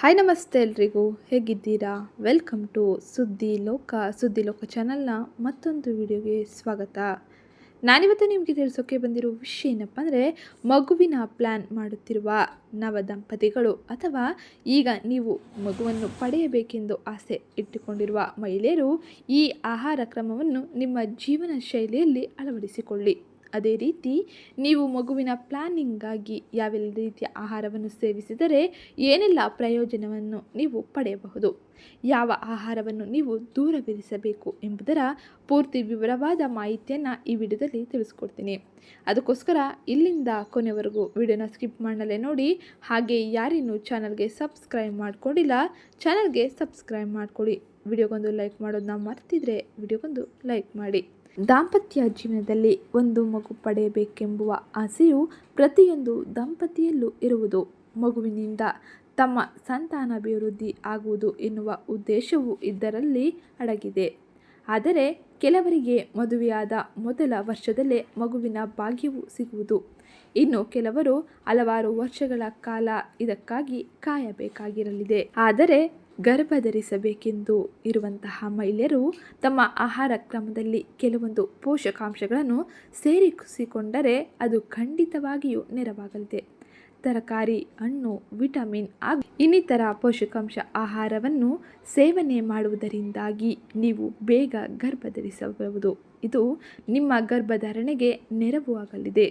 Hi ನಮಸ್ತೆ ಎಲ್ರಿಗೂ. ಹೇಗಿದ್ದೀರಾ? ವೆಲ್ಕಮ್ ಟು ಸುದ್ದಿ ಲೋಕ ಸುದ್ದಿ ಲೋಕ ಚಾನಲ್ನ ಮತ್ತೊಂದು ವಿಡಿಯೋಗೆ ಸ್ವಾಗತ. ನಾನಿವತ್ತು ನಿಮಗೆ ತಿಳಿಸೋಕೆ ಬಂದಿರೋ ವಿಷಯ ಏನಪ್ಪ ಅಂದರೆ, ಮಗುವಿನ ಪ್ಲ್ಯಾನ್ ಮಾಡುತ್ತಿರುವ ನವ ದಂಪತಿಗಳು ಅಥವಾ ಈಗ ನೀವು ಮಗುವನ್ನು ಪಡೆಯಬೇಕೆಂದು ಆಸೆ ಇಟ್ಟುಕೊಂಡಿರುವ ಮಹಿಳೆಯರು ಈ ಆಹಾರ ಕ್ರಮವನ್ನು ನಿಮ್ಮ ಜೀವನ ಶೈಲಿಯಲ್ಲಿ ಅಳವಡಿಸಿಕೊಳ್ಳಿ. ಅದೇ ರೀತಿ ನೀವು ಮಗುವಿನ ಪ್ಲಾನಿಂಗಾಗಿ ಯಾವೆಲ್ಲ ರೀತಿಯ ಆಹಾರವನ್ನು ಸೇವಿಸಿದರೆ ಏನೆಲ್ಲ ಪ್ರಯೋಜನವನ್ನು ನೀವು ಪಡೆಯಬಹುದು, ಯಾವ ಆಹಾರವನ್ನು ನೀವು ದೂರವಿರಿಸಬೇಕು ಎಂಬುದರ ಪೂರ್ತಿ ವಿವರವಾದ ಮಾಹಿತಿಯನ್ನು ಈ ವಿಡಿಯೋದಲ್ಲಿ ತಿಳಿಸ್ಕೊಡ್ತೀನಿ. ಅದಕ್ಕೋಸ್ಕರ ಇಲ್ಲಿಂದ ಕೊನೆವರೆಗೂ ವಿಡಿಯೋನ ಸ್ಕಿಪ್ ಮಾಡಲೇ ನೋಡಿ, ಹಾಗೆ ಯಾರಿನ್ನೂ ಚಾನಲ್ಗೆ ಸಬ್ಸ್ಕ್ರೈಬ್ ಮಾಡ್ಕೊಂಡಿಲ್ಲ, ಚಾನಲ್ಗೆ ಸಬ್ಸ್ಕ್ರೈಬ್ ಮಾಡ್ಕೊಳ್ಳಿ. ವಿಡಿಯೋಗೊಂದು ಲೈಕ್ ಮಾಡೋದನ್ನ ಮರ್ತಿದ್ರೆ ವಿಡಿಯೋಗೊಂದು ಲೈಕ್ ಮಾಡಿ. ದಾಂಪತ್ಯ ಜೀವನದಲ್ಲಿ ಒಂದು ಮಗು ಪಡೆಯಬೇಕೆಂಬುವ ಆಸೆಯು ಪ್ರತಿಯೊಂದು ದಂಪತಿಯಲ್ಲೂ ಇರುವುದು. ಮಗುವಿನಿಂದ ತಮ್ಮ ಸಂತಾನಾಭಿವೃದ್ಧಿ ಆಗುವುದು ಎನ್ನುವ ಉದ್ದೇಶವು ಇದರಲ್ಲಿ ಅಡಗಿದೆ. ಆದರೆ, ಕೆಲವರಿಗೆ ಮದುವೆಯಾದ ಮೊದಲ ವರ್ಷದಲ್ಲೇ ಮಗುವಿನ ಭಾಗ್ಯವು ಸಿಗುವುದು. ಇನ್ನು ಕೆಲವರು ಹಲವಾರು ವರ್ಷಗಳ ಕಾಲ ಇದಕ್ಕಾಗಿ ಕಾಯಬೇಕಾಗಿರಲಿದೆ. ಆದರೆ ಗರ್ಭ ಧರಿಸಬೇಕೆಂದು ಇರುವಂತಹ ಮಹಿಳೆಯರು ತಮ್ಮ ಆಹಾರ ಕ್ರಮದಲ್ಲಿ ಕೆಲವೊಂದು ಪೋಷಕಾಂಶಗಳನ್ನು ಸೇರಿಸಿಕೊಂಡರೆ ಅದು ಖಂಡಿತವಾಗಿಯೂ ನೆರವಾಗಲಿದೆ. ತರಕಾರಿ, ಹಣ್ಣು, ವಿಟಮಿನ್ ಹಾಗೂ ಇನ್ನಿತರ ಪೋಷಕಾಂಶ ಆಹಾರವನ್ನು ಸೇವನೆ ಮಾಡುವುದರಿಂದಾಗಿ ನೀವು ಬೇಗ ಗರ್ಭ ಧರಿಸಬಹುದು ಇದು ನಿಮ್ಮ ಗರ್ಭಧಾರಣೆಗೆ ನೆರವು ಆಗಲಿದೆ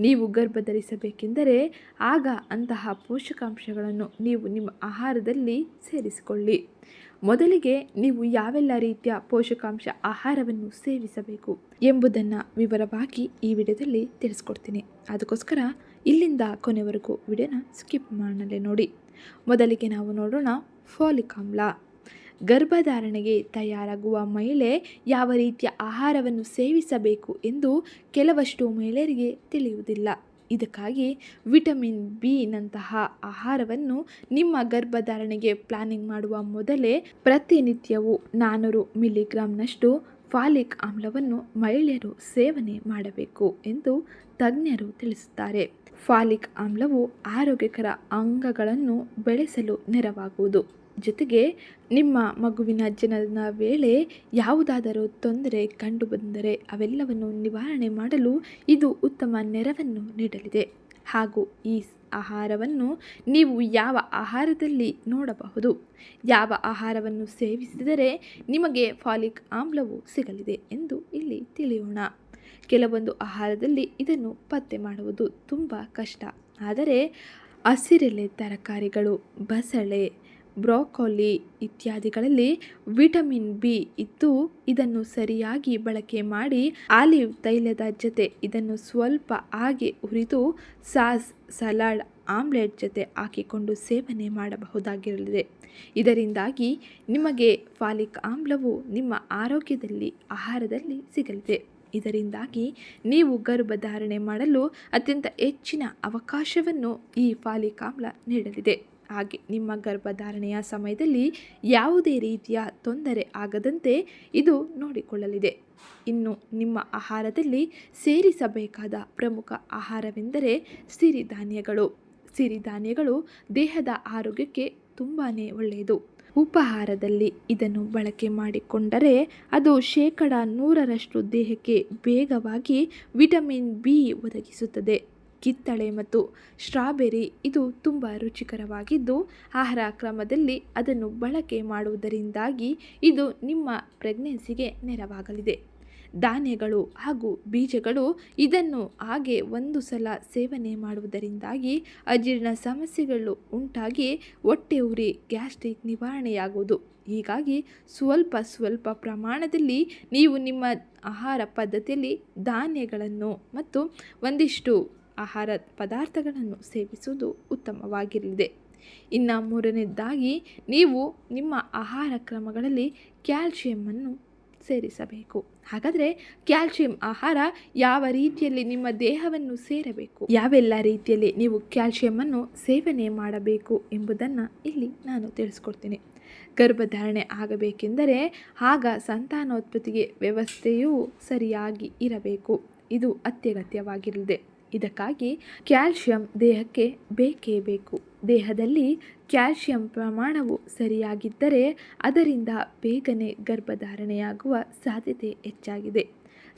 ನೀವು ಗರ್ಭ ಧರಿಸಬೇಕೆಂದರೆ ಆಗ ಅಂತಹ ಪೋಷಕಾಂಶಗಳನ್ನು ನೀವು ನಿಮ್ಮ ಆಹಾರದಲ್ಲಿ ಸೇರಿಸಿಕೊಳ್ಳಿ. ಮೊದಲಿಗೆ ನೀವು ಯಾವೆಲ್ಲ ರೀತಿಯ ಪೋಷಕಾಂಶ ಆಹಾರವನ್ನು ಸೇವಿಸಬೇಕು ಎಂಬುದನ್ನು ವಿವರವಾಗಿ ಈ ವಿಡಿಯೋದಲ್ಲಿ ತಿಳಿಸ್ಕೊಡ್ತೀನಿ. ಅದಕ್ಕೋಸ್ಕರ ಇಲ್ಲಿಂದ ಕೊನೆವರೆಗೂ ವಿಡಿಯೋನ ಸ್ಕಿಪ್ ಮಾಡಲೇ ನೋಡಿ. ಮೊದಲಿಗೆ ನಾವು ನೋಡೋಣ ಫೋಲಿಕ್ ಆಮ್ಲ. ಗರ್ಭಧಾರಣೆಗೆ ತಯಾರಾಗುವ ಮಹಿಳೆ ಯಾವ ರೀತಿಯ ಆಹಾರವನ್ನು ಸೇವಿಸಬೇಕು ಎಂದು ಕೆಲವಷ್ಟು ಮಹಿಳೆಯರಿಗೆ ತಿಳಿಯುವುದಿಲ್ಲ. ಇದಕ್ಕಾಗಿ ವಿಟಮಿನ್ ಬಿನಂತಹ ಆಹಾರವನ್ನು ನಿಮ್ಮ ಗರ್ಭಧಾರಣೆಗೆ ಪ್ಲಾನಿಂಗ್ ಮಾಡುವ ಮೊದಲೇ ಪ್ರತಿನಿತ್ಯವೂ ನಾನ್ನೂರು ಮಿಲಿಗ್ರಾಂನಷ್ಟು ಫಾಲಿಕ್ ಆಮ್ಲವನ್ನು ಮಹಿಳೆಯರು ಸೇವನೆ ಮಾಡಬೇಕು ಎಂದು ತಜ್ಞರು ತಿಳಿಸುತ್ತಾರೆ. ಫಾಲಿಕ್ ಆಮ್ಲವು ಆರೋಗ್ಯಕರ ಅಂಗಗಳನ್ನು ಬೆಳೆಸಲು ನೆರವಾಗುವುದು. ಜೊತೆಗೆ ನಿಮ್ಮ ಮಗುವಿನ ಜನನ ವೇಳೆ ಯಾವುದಾದರೂ ತೊಂದರೆ ಕಂಡುಬಂದರೆ ಅವೆಲ್ಲವನ್ನು ನಿವಾರಣೆ ಮಾಡಲು ಇದು ಉತ್ತಮ ನೆರವನ್ನು ನೀಡಲಿದೆ. ಹಾಗೂ ಈ ಆಹಾರವನ್ನು ನೀವು ಯಾವ ಆಹಾರದಲ್ಲಿ ನೋಡಬಹುದು? ಯಾವ ಆಹಾರವನ್ನು ಸೇವಿಸಿದರೆ ನಿಮಗೆ ಫಾಲಿಕ್ ಆಮ್ಲವು ಸಿಗಲಿದೆ ಎಂದು ಇಲ್ಲಿ ತಿಳಿಯೋಣ. ಕೆಲವೊಂದು ಆಹಾರದಲ್ಲಿ ಇದನ್ನು ಪತ್ತೆ ಮಾಡುವುದು ತುಂಬ ಕಷ್ಟ. ಆದರೆ ಹಸಿರೆಲೆ ತರಕಾರಿಗಳು, ಬಸಳೆ ಬ್ರೋಕೊಲಿ ಇತ್ಯಾದಿಗಳಲ್ಲಿ ವಿಟಮಿನ್ ಬಿ ಇದ್ದು ಇದನ್ನು ಸರಿಯಾಗಿ ಬಳಕೆ ಮಾಡಿ ಆಲಿವ್ ತೈಲದ ಜೊತೆ ಇದನ್ನು ಸ್ವಲ್ಪ ಹಾಗೆ ಹುರಿದು ಸಾಸ್, ಸಲಾಡ್, ಆಮ್ಲೆಟ್ ಜೊತೆ ಹಾಕಿಕೊಂಡು ಸೇವನೆ ಮಾಡಬಹುದಾಗಿರಲಿದೆ. ಇದರಿಂದಾಗಿ ನಿಮಗೆ ಫಾಲಿಕ್ ಆಮ್ಲವು ನಿಮ್ಮ ಆರೋಗ್ಯದಲ್ಲಿ, ಆಹಾರದಲ್ಲಿ ಸಿಗಲಿದೆ. ಇದರಿಂದಾಗಿ ನೀವು ಗರ್ಭಧಾರಣೆ ಮಾಡಲು ಅತ್ಯಂತ ಹೆಚ್ಚಿನ ಅವಕಾಶವನ್ನು ಈ ಫಾಲಿಕ್ ಆಮ್ಲ ನೀಡಲಿದೆ. ಹಾಗೆ ನಿಮ್ಮ ಗರ್ಭಧಾರಣೆಯ ಸಮಯದಲ್ಲಿ ಯಾವುದೇ ರೀತಿಯ ತೊಂದರೆ ಆಗದಂತೆ ಇದು ನೋಡಿಕೊಳ್ಳಲಿದೆ. ಇನ್ನು ನಿಮ್ಮ ಆಹಾರದಲ್ಲಿ ಸೇರಿಸಬೇಕಾದ ಪ್ರಮುಖ ಆಹಾರವೆಂದರೆ ಸಿರಿಧಾನ್ಯಗಳು. ಸಿರಿಧಾನ್ಯಗಳು ದೇಹದ ಆರೋಗ್ಯಕ್ಕೆ ತುಂಬಾ ಒಳ್ಳೆಯದು. ಉಪಹಾರದಲ್ಲಿ ಇದನ್ನು ಬಳಕೆ ಮಾಡಿಕೊಂಡರೆ ಅದು ಶೇಕಡ ನೂರರಷ್ಟು ದೇಹಕ್ಕೆ ಬೇಗವಾಗಿ ವಿಟಮಿನ್ ಬಿ ಒದಗಿಸುತ್ತದೆ. ಕಿತ್ತಳೆ ಮತ್ತು ಸ್ಟ್ರಾಬೆರಿ ಇದು ತುಂಬ ರುಚಿಕರವಾಗಿದ್ದು, ಆಹಾರ ಕ್ರಮದಲ್ಲಿ ಅದನ್ನು ಬಳಕೆ ಮಾಡುವುದರಿಂದಾಗಿ ಇದು ನಿಮ್ಮ ಪ್ರೆಗ್ನೆನ್ಸಿಗೆ ನೆರವಾಗಲಿದೆ. ಧಾನ್ಯಗಳು ಹಾಗೂ ಬೀಜಗಳು ಇದನ್ನು ಹಾಗೆ ಒಂದು ಸಲ ಸೇವನೆ ಮಾಡುವುದರಿಂದಾಗಿ ಅಜೀರ್ಣ ಸಮಸ್ಯೆಗಳು ಉಂಟಾಗಿ ಹೊಟ್ಟೆ ಉರಿ, ಗ್ಯಾಸ್ಟ್ರಿಕ್ ನಿವಾರಣೆಯಾಗುವುದು. ಹೀಗಾಗಿ ಸ್ವಲ್ಪ ಸ್ವಲ್ಪ ಪ್ರಮಾಣದಲ್ಲಿ ನೀವು ನಿಮ್ಮ ಆಹಾರ ಪದ್ಧತಿಯಲ್ಲಿ ಧಾನ್ಯಗಳನ್ನು ಮತ್ತು ಒಂದಿಷ್ಟು ಆಹಾರ ಪದಾರ್ಥಗಳನ್ನು ಸೇವಿಸುವುದು ಉತ್ತಮವಾಗಿರಲಿದೆ. ಇನ್ನು ಮೂರನೇದಾಗಿ, ನೀವು ನಿಮ್ಮ ಆಹಾರ ಕ್ರಮಗಳಲ್ಲಿ ಕ್ಯಾಲ್ಶಿಯಮನ್ನು ಸೇರಿಸಬೇಕು. ಹಾಗಾದರೆ ಕ್ಯಾಲ್ಶಿಯಂ ಆಹಾರ ಯಾವ ರೀತಿಯಲ್ಲಿ ನಿಮ್ಮ ದೇಹವನ್ನು ಸೇರಬೇಕು? ಯಾವೆಲ್ಲ ರೀತಿಯಲ್ಲಿ ನೀವು ಕ್ಯಾಲ್ಶಿಯಮನ್ನು ಸೇವನೆ ಮಾಡಬೇಕು ಎಂಬುದನ್ನು ಇಲ್ಲಿ ನಾನು ತಿಳಿಸ್ಕೊಡ್ತೀನಿ. ಗರ್ಭಧಾರಣೆ ಆಗಬೇಕೆಂದರೆ ಆಗ ಸಂತಾನೋತ್ಪತ್ತಿಗೆ ವ್ಯವಸ್ಥೆಯೂ ಸರಿಯಾಗಿ ಇರಬೇಕು. ಇದು ಅತ್ಯಗತ್ಯವಾಗಿರಲಿದೆ. ಇದಕ್ಕಾಗಿ ಕ್ಯಾಲ್ಶಿಯಂ ದೇಹಕ್ಕೆ ಬೇಕೇ ಬೇಕು. ದೇಹದಲ್ಲಿ ಕ್ಯಾಲ್ಶಿಯಂ ಪ್ರಮಾಣವು ಸರಿಯಾಗಿದ್ದರೆ ಅದರಿಂದ ಬೇಗನೆ ಗರ್ಭಧಾರಣೆಯಾಗುವ ಸಾಧ್ಯತೆ ಹೆಚ್ಚಾಗಿದೆ.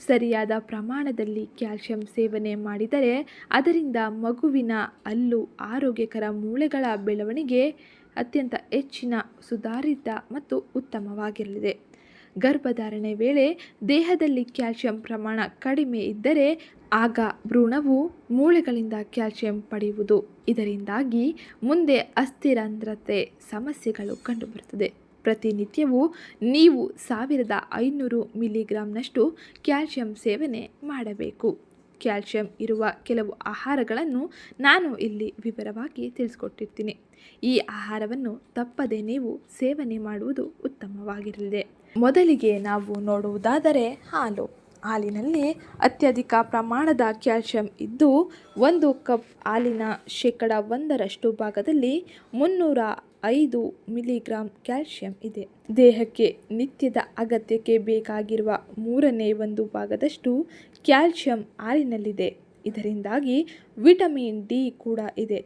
ಸರಿಯಾದ ಪ್ರಮಾಣದಲ್ಲಿ ಕ್ಯಾಲ್ಶಿಯಂ ಸೇವನೆ ಮಾಡಿದರೆ ಅದರಿಂದ ಮಗುವಿನ ಹಲ್ಲು ಆರೋಗ್ಯಕರ ಮೂಳೆಗಳ ಬೆಳವಣಿಗೆ ಅತ್ಯಂತ ಹೆಚ್ಚಿನ, ಸುಧಾರಿತ ಮತ್ತು ಉತ್ತಮವಾಗಿರಲಿದೆ. ಗರ್ಭಧಾರಣೆ ವೇಳೆ ದೇಹದಲ್ಲಿ ಕ್ಯಾಲ್ಸಿಯಂ ಪ್ರಮಾಣ ಕಡಿಮೆ ಇದ್ದರೆ ಆಗ ಭ್ರೂಣವು ಮೂಳೆಗಳಿಂದ ಕ್ಯಾಲ್ಸಿಯಂ ಪಡೆಯುವುದು. ಇದರಿಂದಾಗಿ ಮುಂದೆ ಅಸ್ಥಿರಂಧ್ರತೆ ಸಮಸ್ಯೆಗಳು ಕಂಡುಬರುತ್ತದೆ. ಪ್ರತಿನಿತ್ಯವೂ ನೀವು ಸಾವಿರದ ಐನೂರು ಮಿಲಿಗ್ರಾಂನಷ್ಟು ಕ್ಯಾಲ್ಶಿಯಂ ಸೇವನೆ ಮಾಡಬೇಕು. ಕ್ಯಾಲ್ಸಿಯಂ ಇರುವ ಕೆಲವು ಆಹಾರಗಳನ್ನು ನಾನು ಇಲ್ಲಿ ವಿವರವಾಗಿ ತಿಳಿಸ್ಕೊಟ್ಟಿರ್ತೀನಿ. ಈ ಆಹಾರವನ್ನು ತಪ್ಪದೆ ನೀವು ಸೇವನೆ ಮಾಡುವುದು ಉತ್ತಮವಾಗಿರಲಿದೆ. ಮೊದಲಿಗೆ ನಾವು ನೋಡುವುದಾದರೆ ಹಾಲು. ಹಾಲಿನಲ್ಲಿ ಅತ್ಯಧಿಕ ಪ್ರಮಾಣದ ಕ್ಯಾಲ್ಶಿಯಂ ಇದ್ದು, ಒಂದು ಕಪ್ ಹಾಲಿನ ಶೇಕಡ ಒಂದರಷ್ಟು ಭಾಗದಲ್ಲಿ ಮುನ್ನೂರ ಐದು ಮಿಲಿಗ್ರಾಂ ಕ್ಯಾಲ್ಶಿಯಂ ಇದೆ. ದೇಹಕ್ಕೆ ನಿತ್ಯದ ಅಗತ್ಯಕ್ಕೆ ಬೇಕಾಗಿರುವ ಮೂರನೇ ಒಂದು ಭಾಗದಷ್ಟು ಕ್ಯಾಲ್ಶಿಯಂ ಹಾಲಿನಲ್ಲಿದೆ. ಇದರಿಂದಾಗಿ ವಿಟಮಿನ್ ಡಿ ಕೂಡ ಇದೆ.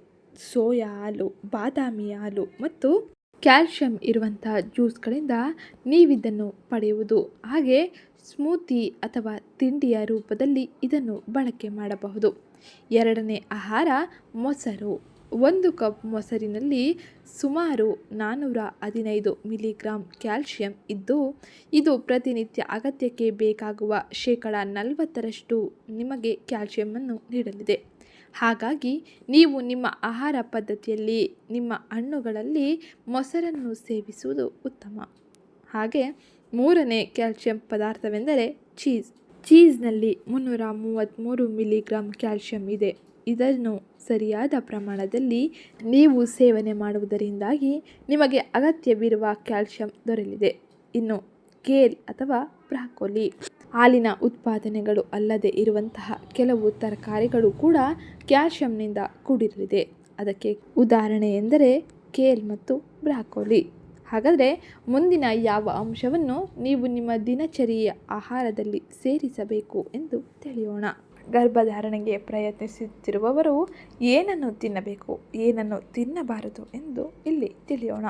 ಸೋಯಾ ಹಾಲು, ಬಾದಾಮಿ ಹಾಲು ಮತ್ತು ಕ್ಯಾಲ್ಶಿಯಂ ಇರುವಂಥ ಜ್ಯೂಸ್ಗಳಿಂದ ನೀವಿದನ್ನು ಪಡೆಯುವುದು. ಹಾಗೆ ಸ್ಮೂತಿ ಅಥವಾ ತಿಂಡಿಯ ರೂಪದಲ್ಲಿ ಇದನ್ನು ಬಳಕೆ ಮಾಡಬಹುದು. ಎರಡನೇ ಆಹಾರ, ಮೊಸರು. ಒಂದು ಕಪ್ ಮೊಸರಿನಲ್ಲಿ ಸುಮಾರು ನಾನ್ನೂರ ಹದಿನೈದು ಮಿಲಿಗ್ರಾಂ ಕ್ಯಾಲ್ಶಿಯಂ ಇದ್ದು, ಇದು ಪ್ರತಿನಿತ್ಯ ಅಗತ್ಯಕ್ಕೆ ಬೇಕಾಗುವ ಶೇಕಡ ನಲವತ್ತರಷ್ಟು ನಿಮಗೆ ಕ್ಯಾಲ್ಶಿಯಮನ್ನು ನೀಡಲಿದೆ. ಹಾಗಾಗಿ ನೀವು ನಿಮ್ಮ ಆಹಾರ ಪದ್ಧತಿಯಲ್ಲಿ, ನಿಮ್ಮ ಹಣ್ಣುಗಳಲ್ಲಿ ಮೊಸರನ್ನು ಸೇವಿಸುವುದು ಉತ್ತಮ. ಹಾಗೆ ಮೂರನೇ ಕ್ಯಾಲ್ಶಿಯಂ ಪದಾರ್ಥವೆಂದರೆ ಚೀಸ್. ಚೀಸ್ನಲ್ಲಿ ಮುನ್ನೂರ ಮೂವತ್ತ್ಮೂರು ಮಿಲಿಗ್ರಾಮ್ ಕ್ಯಾಲ್ಶಿಯಂ ಇದೆ. ಇದನ್ನು ಸರಿಯಾದ ಪ್ರಮಾಣದಲ್ಲಿ ನೀವು ಸೇವನೆ ಮಾಡುವುದರಿಂದಾಗಿ ನಿಮಗೆ ಅಗತ್ಯವಿರುವ ಕ್ಯಾಲ್ಶಿಯಂ ದೊರೆಯಲಿದೆ. ಇನ್ನು ಕೇಲ್ ಅಥವಾ ಬ್ರಾಕೋಲಿ. ಹಾಲಿನ ಉತ್ಪಾದನೆಗಳು ಅಲ್ಲದೆ ಇರುವಂತಹ ಕೆಲವು ತರಕಾರಿಗಳು ಕೂಡ ಕ್ಯಾಲ್ಶಿಯಂನಿಂದ ಕೂಡಿರಲಿದೆ. ಅದಕ್ಕೆ ಉದಾಹರಣೆ ಎಂದರೆ ಕೇಲ್ ಮತ್ತು ಬ್ರಾಕೋಲಿ. ಹಾಗಾದರೆ ಮುಂದಿನ ಯಾವ ಅಂಶವನ್ನು ನೀವು ನಿಮ್ಮ ದಿನಚರಿಯ ಆಹಾರದಲ್ಲಿ ಸೇರಿಸಬೇಕು ಎಂದು ತಿಳಿಯೋಣ. ಗರ್ಭಧಾರಣೆಗೆ ಪ್ರಯತ್ನಿಸುತ್ತಿರುವವರು ಏನನ್ನು ತಿನ್ನಬೇಕು, ಏನನ್ನು ತಿನ್ನಬಾರದು ಎಂದು ಇಲ್ಲಿ ತಿಳಿಯೋಣ.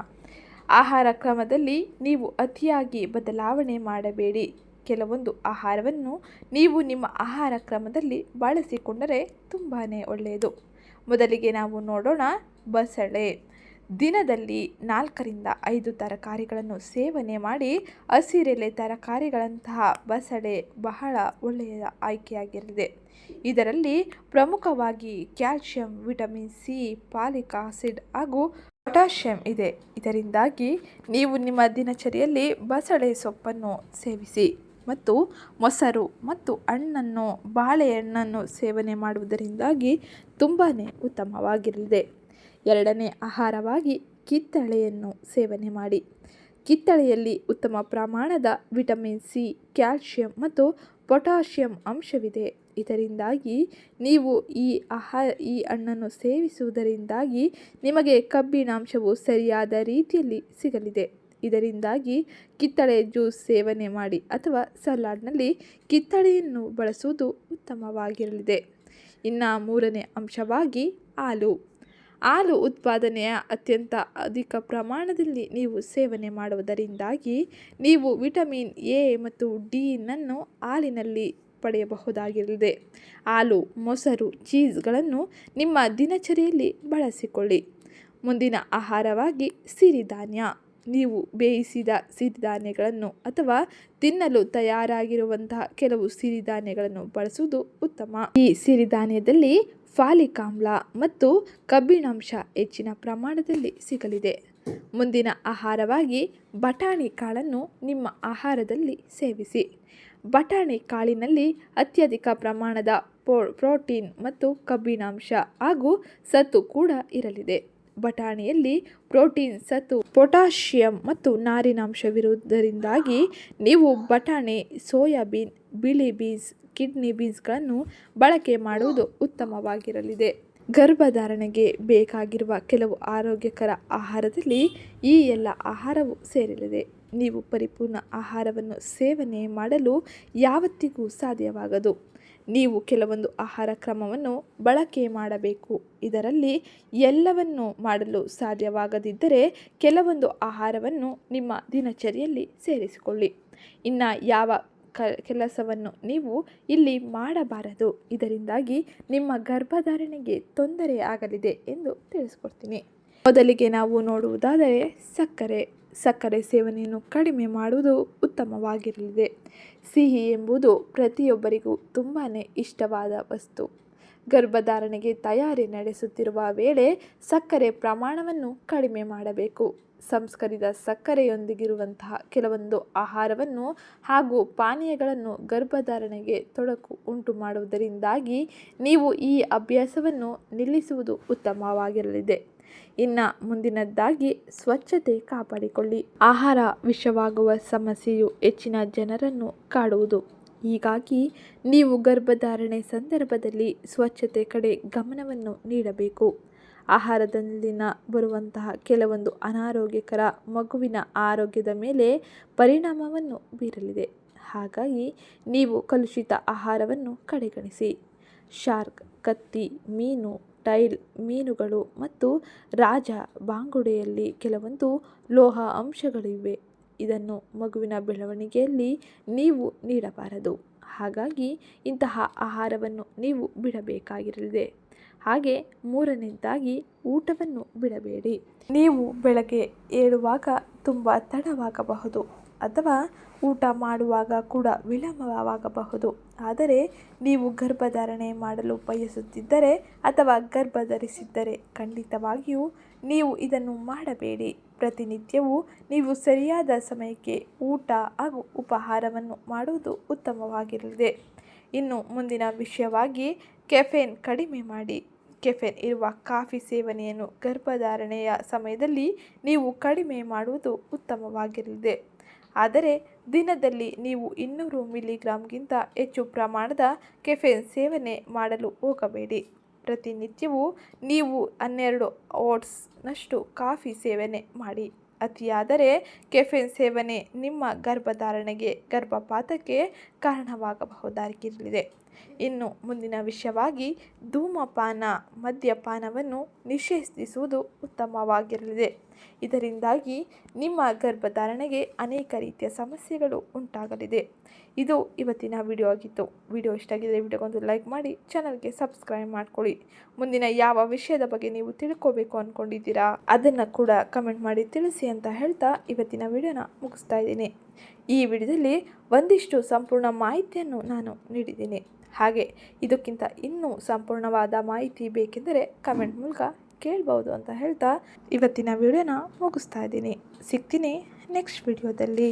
ಆಹಾರ ಕ್ರಮದಲ್ಲಿ ನೀವು ಅತಿಯಾಗಿ ಬದಲಾವಣೆ ಮಾಡಬೇಡಿ. ಕೆಲವೊಂದು ಆಹಾರವನ್ನು ನೀವು ನಿಮ್ಮ ಆಹಾರ ಕ್ರಮದಲ್ಲಿ ಬಳಸಿಕೊಂಡರೆ ತುಂಬಾ ಒಳ್ಳೆಯದು. ಮೊದಲಿಗೆ ನಾವು ನೋಡೋಣ ಬಸಳೆ. ದಿನದಲ್ಲಿ ನಾಲ್ಕರಿಂದ ಐದು ತರಕಾರಿಗಳನ್ನು ಸೇವನೆ ಮಾಡಿ ಹಸಿರೆಲೆ ತರಕಾರಿಗಳಂತಹ ಬಸಳೆ ಬಹಳ ಒಳ್ಳೆಯ ಆಯ್ಕೆಯಾಗಿರಲಿದೆ. ಇದರಲ್ಲಿ ಪ್ರಮುಖವಾಗಿ calcium, vitamin C folic acid ಹಾಗೂ ಪೊಟ್ಯಾಷಿಯಂ ಇದೆ. ಇದರಿಂದಾಗಿ ನೀವು ನಿಮ್ಮ ದಿನಚರಿಯಲ್ಲಿ ಬಸಳೆ ಸೊಪ್ಪನ್ನು ಸೇವಿಸಿ. ಮತ್ತು ಮೊಸರು ಮತ್ತು ಹಣ್ಣನ್ನು, ಬಾಳೆಹಣ್ಣನ್ನು ಸೇವನೆ ಮಾಡುವುದರಿಂದಾಗಿ ತುಂಬಾ ಉತ್ತಮವಾಗಿರಲಿದೆ. ಎರಡನೇ ಆಹಾರವಾಗಿ ಕಿತ್ತಳೆಯನ್ನು ಸೇವನೆ ಮಾಡಿ. ಕಿತ್ತಳೆಯಲ್ಲಿ ಉತ್ತಮ ಪ್ರಮಾಣದ ವಿಟಮಿನ್ ಸಿ, ಕ್ಯಾಲ್ಶಿಯಂ ಮತ್ತು ಪೊಟ್ಯಾಷಿಯಂ ಅಂಶವಿದೆ. ಇದರಿಂದಾಗಿ ನೀವು ಈ ಆಹಾ, ಈ ಹಣ್ಣನ್ನು ಸೇವಿಸುವುದರಿಂದಾಗಿ ನಿಮಗೆ ಕಬ್ಬಿಣಾಂಶವು ಸರಿಯಾದ ರೀತಿಯಲ್ಲಿ ಸಿಗಲಿದೆ. ಇದರಿಂದಾಗಿ ಕಿತ್ತಳೆ ಜ್ಯೂಸ್ ಸೇವನೆ ಮಾಡಿ ಅಥವಾ ಸಲಾಡ್ನಲ್ಲಿ ಕಿತ್ತಳೆಯನ್ನು ಬಳಸುವುದು ಉತ್ತಮವಾಗಿರಲಿದೆ. ಇನ್ನು ಮೂರನೇ ಅಂಶವಾಗಿ ಹಾಲು. ಹಾಲು ಉತ್ಪಾದನೆಯ ಅತ್ಯಂತ ಅಧಿಕ ಪ್ರಮಾಣದಲ್ಲಿ ನೀವು ಸೇವನೆ ಮಾಡುವುದರಿಂದಾಗಿ ನೀವು ವಿಟಮಿನ್ ಎ ಮತ್ತು ಡಿನನ್ನು ಹಾಲಿನಲ್ಲಿ ಪಡೆಯಬಹುದಾಗಿರಲಿದೆ. ಹಾಲು, ಮೊಸರು, ಚೀಸ್ಗಳನ್ನು ನಿಮ್ಮ ದಿನಚರಿಯಲ್ಲಿ ಬಳಸಿಕೊಳ್ಳಿ. ಮುಂದಿನ ಆಹಾರವಾಗಿ ಸಿರಿಧಾನ್ಯ. ನೀವು ಬೇಯಿಸಿದ ಸಿರಿಧಾನ್ಯಗಳನ್ನು ಅಥವಾ ತಿನ್ನಲು ತಯಾರಾಗಿರುವಂತಹ ಕೆಲವು ಸಿರಿಧಾನ್ಯಗಳನ್ನು ಬಳಸುವುದು ಉತ್ತಮ. ಈ ಸಿರಿಧಾನ್ಯದಲ್ಲಿ ಫಾಲಿಕಾಮ್ಲ ಮತ್ತು ಕಬ್ಬಿಣಾಂಶ ಹೆಚ್ಚಿನ ಪ್ರಮಾಣದಲ್ಲಿ ಸಿಗಲಿದೆ. ಮುಂದಿನ ಆಹಾರವಾಗಿ ಬಟಾಣಿ ಕಾಳನ್ನು ನಿಮ್ಮ ಆಹಾರದಲ್ಲಿ ಸೇವಿಸಿ. ಬಟಾಣಿ ಕಾಳಿನಲ್ಲಿ ಅತ್ಯಧಿಕ ಪ್ರಮಾಣದ ಪ್ರೋಟೀನ್ ಮತ್ತು ಕಬ್ಬಿಣಾಂಶ ಹಾಗೂ ಸತ್ತು ಕೂಡ ಇರಲಿದೆ. ಬಟಾಣಿಯಲ್ಲಿ ಪ್ರೋಟೀನ್, ಸತ್ತು, ಪೊಟ್ಯಾಷಿಯಂ ಮತ್ತು ನಾರಿನಾಂಶವಿರುವುದರಿಂದಾಗಿ ನೀವು ಬಟಾಣಿ, ಸೋಯಾಬೀನ್, ಬಿಳಿ ಬೀನ್ಸ್, ಕಿಡ್ನಿ ಬೀನ್ಸ್ಗಳನ್ನು ಬಳಕೆ ಮಾಡುವುದು ಉತ್ತಮವಾಗಿರಲಿದೆ. ಗರ್ಭಧಾರಣೆಗೆ ಬೇಕಾಗಿರುವ ಕೆಲವು ಆರೋಗ್ಯಕರ ಆಹಾರದಲ್ಲಿ ಈ ಎಲ್ಲ ಆಹಾರವು ಸೇರಲಿದೆ ನೀವು ಪರಿಪೂರ್ಣ ಆಹಾರವನ್ನು ಸೇವನೆ ಮಾಡಲು ಯಾವತ್ತಿಗೂ ಸಾಧ್ಯವಾಗದು. ನೀವು ಕೆಲವೊಂದು ಆಹಾರ ಕ್ರಮವನ್ನು ಬಳಕೆ ಮಾಡಬೇಕು. ಇದರಲ್ಲಿ ಎಲ್ಲವನ್ನು ಮಾಡಲು ಸಾಧ್ಯವಾಗದಿದ್ದರೆ ಕೆಲವೊಂದು ಆಹಾರವನ್ನು ನಿಮ್ಮ ದಿನಚರಿಯಲ್ಲಿ ಸೇರಿಸಿಕೊಳ್ಳಿ. ಇನ್ನು ಯಾವ ಕ, ಕೆಲಸವನ್ನು ನೀವು ಇಲ್ಲಿ ಮಾಡಬಾರದು. ಇದರಿಂದಾಗಿ ನಿಮ್ಮ ಗರ್ಭಧಾರಣೆಗೆ ತೊಂದರೆ ಆಗಲಿದೆ ಎಂದು ತಿಳಿಸ್ಕೊಡ್ತೀನಿ. ಮೊದಲಿಗೆ ನಾವು ನೋಡುವುದಾದರೆ ಸಕ್ಕರೆ. ಸಕ್ಕರೆ ಸೇವನೆಯನ್ನು ಕಡಿಮೆ ಮಾಡುವುದು ಉತ್ತಮವಾಗಿರಲಿದೆ. ಸಿಹಿ ಎಂಬುದು ಪ್ರತಿಯೊಬ್ಬರಿಗೂ ತುಂಬಾ ಇಷ್ಟವಾದ ವಸ್ತು. ಗರ್ಭಧಾರಣೆಗೆ ತಯಾರಿ ನಡೆಸುತ್ತಿರುವ ವೇಳೆ ಸಕ್ಕರೆ ಪ್ರಮಾಣವನ್ನು ಕಡಿಮೆ ಮಾಡಬೇಕು. ಸಂಸ್ಕರಿದ ಸಕ್ಕರೆಯೊಂದಿಗಿರುವಂತಹ ಕೆಲವೊಂದು ಆಹಾರವನ್ನು ಹಾಗೂ ಪಾನೀಯಗಳನ್ನು ಗರ್ಭಧಾರಣೆಗೆ ತೊಡಕು ಉಂಟು ಮಾಡುವುದರಿಂದಾಗಿ ನೀವು ಈ ಅಭ್ಯಾಸವನ್ನು ನಿಲ್ಲಿಸುವುದು ಉತ್ತಮವಾಗಿರಲಿದೆ. ಇನ್ನು ಮುಂದಿನದ್ದಾಗಿ ಸ್ವಚ್ಛತೆ ಕಾಪಾಡಿಕೊಳ್ಳಿ. ಆಹಾರ ವಿಷವಾಗುವ ಸಮಸ್ಯೆಯು ಹೆಚ್ಚಿನ ಜನರನ್ನು ಕಾಡುವುದು. ಹೀಗಾಗಿ ನೀವು ಗರ್ಭಧಾರಣೆ ಸಂದರ್ಭದಲ್ಲಿ ಸ್ವಚ್ಛತೆ ಕಡೆ ಗಮನವನ್ನು ನೀಡಬೇಕು. ಆಹಾರದಲ್ಲಿನ ಬರುವಂತಹ ಕೆಲವೊಂದು ಅನಾರೋಗ್ಯಕರ ಮಗುವಿನ ಆರೋಗ್ಯದ ಮೇಲೆ ಪರಿಣಾಮವನ್ನು ಬೀರಲಿದೆ. ಹಾಗಾಗಿ ನೀವು ಕಲುಷಿತ ಆಹಾರವನ್ನು ಕಡೆಗಣಿಸಿ. ಶಾರ್ಕ್, ಕತ್ತಿ, ಮೀನು ಟೈಲ್, ಮೀನುಗಳು ಮತ್ತು ರಾಜ ಬಾಂಗುಡೆಯಲ್ಲಿ ಕೆಲವೊಂದು ಲೋಹ ಅಂಶಗಳಿವೆ. ಇದನ್ನು ಮಗುವಿನ ಬೆಳವಣಿಗೆಯಲ್ಲಿ ನೀವು ನೀಡಬಾರದು. ಹಾಗಾಗಿ ಇಂತಹ ಆಹಾರವನ್ನು ನೀವು ಬಿಡಬೇಕಾಗಿರಲಿದೆ. ಹಾಗೆ ಮೂರನೇದಾಗಿ ಊಟವನ್ನು ಬಿಡಬೇಡಿ. ನೀವು ಬೆಳಗ್ಗೆ ಏಳುವಾಗ ತುಂಬ ತಡವಾಗಬಹುದು. ಅಥವಾ ಊಟ ಮಾಡುವಾಗ ಕೂಡ ವಿಳಂಬವಾಗಬಹುದು. ಆದರೆ ನೀವು ಗರ್ಭಧಾರಣೆ ಮಾಡಲು ಬಯಸುತ್ತಿದ್ದರೆ ಅಥವಾ ಗರ್ಭ ಧರಿಸಿದ್ದರೆ ಖಂಡಿತವಾಗಿಯೂ ನೀವು ಇದನ್ನು ಮಾಡಬೇಡಿ. ಪ್ರತಿನಿತ್ಯವೂ ನೀವು ಸರಿಯಾದ ಸಮಯಕ್ಕೆ ಊಟ ಹಾಗೂ ಉಪಹಾರವನ್ನು ಮಾಡುವುದು ಉತ್ತಮವಾಗಿರಲಿದೆ. ಇನ್ನು ಮುಂದಿನ ವಿಷಯವಾಗಿ ಕೆಫೆನ್ ಕಡಿಮೆ ಮಾಡಿ. ಕೆಫೆನ್ ಇರುವ ಕಾಫಿ ಸೇವನೆಯನ್ನು ಗರ್ಭಧಾರಣೆಯ ಸಮಯದಲ್ಲಿ ನೀವು ಕಡಿಮೆ ಮಾಡುವುದು ಉತ್ತಮವಾಗಿರಲಿದೆ. ಆದರೆ ದಿನದಲ್ಲಿ ನೀವು ಇನ್ನೂರು ಮಿಲಿಗ್ರಾಮ್ಗಿಂತ ಹೆಚ್ಚು ಪ್ರಮಾಣದ ಕೆಫೆನ್ ಸೇವನೆ ಮಾಡಲು ಹೋಗಬೇಡಿ. ಪ್ರತಿನಿತ್ಯವೂ ನೀವು ಹನ್ನೆರಡು ಓಟ್ಸ್ನಷ್ಟು ಕಾಫಿ ಸೇವನೆ ಮಾಡಿ. ಅತಿಯಾದರೆ ಕೆಫೆನ್ ಸೇವನೆ ನಿಮ್ಮ ಗರ್ಭಧಾರಣೆಗೆ ಗರ್ಭಪಾತಕ್ಕೆ ಕಾರಣವಾಗಬಹುದಾಗಿರಲಿದೆ. ಇನ್ನು ಮುಂದಿನ ವಿಷಯವಾಗಿ ಧೂಮಪಾನ, ಮದ್ಯಪಾನವನ್ನು ನಿಷೇಧಿಸುವುದು ಉತ್ತಮವಾಗಿರಲಿದೆ. ಇದರಿಂದಾಗಿ ನಿಮ್ಮ ಗರ್ಭಧಾರಣೆಗೆ ಅನೇಕ ರೀತಿಯ ಸಮಸ್ಯೆಗಳು ಉಂಟಾಗಲಿದೆ. ಇದು ಇವತ್ತಿನ ವಿಡಿಯೋ ಆಗಿತ್ತು. ವಿಡಿಯೋ ಇಷ್ಟ ಆಗಿದ್ದರೆ ವಿಡಿಯೋಗೊಂದು ಲೈಕ್ ಮಾಡಿ, ಚಾನಲ್ಗೆ ಸಬ್ಸ್ಕ್ರೈಬ್ ಮಾಡ್ಕೊಳ್ಳಿ. ಮುಂದಿನ ಯಾವ ವಿಷಯದ ಬಗ್ಗೆ ನೀವು ತಿಳ್ಕೋಬೇಕು ಅಂದ್ಕೊಂಡಿದ್ದೀರಾ, ಅದನ್ನು ಕೂಡ ಕಮೆಂಟ್ ಮಾಡಿ ತಿಳಿಸಿ ಅಂತ ಹೇಳ್ತಾ ಇವತ್ತಿನ ವಿಡಿಯೋನ ಮುಗಿಸ್ತಾ ಇದ್ದೀನಿ. ಈ ವಿಡಿಯೋದಲ್ಲಿ ಒಂದಿಷ್ಟು ಸಂಪೂರ್ಣ ಮಾಹಿತಿಯನ್ನು ನಾನು ನೀಡಿದ್ದೀನಿ. ಹಾಗೆ ಇದಕ್ಕಿಂತ ಇನ್ನೂ ಸಂಪೂರ್ಣವಾದ ಮಾಹಿತಿ ಬೇಕೆಂದರೆ ಕಮೆಂಟ್ ಮೂಲಕ ಕೇಳ್ಬೋದು ಅಂತ ಹೇಳ್ತಾ ಇವತ್ತಿನ ವಿಡಿಯೋನ ಮುಗಿಸ್ತಾ ಇದ್ದೀನಿ. ಸಿಗ್ತೀನಿ ನೆಕ್ಸ್ಟ್ ವಿಡಿಯೋದಲ್ಲಿ.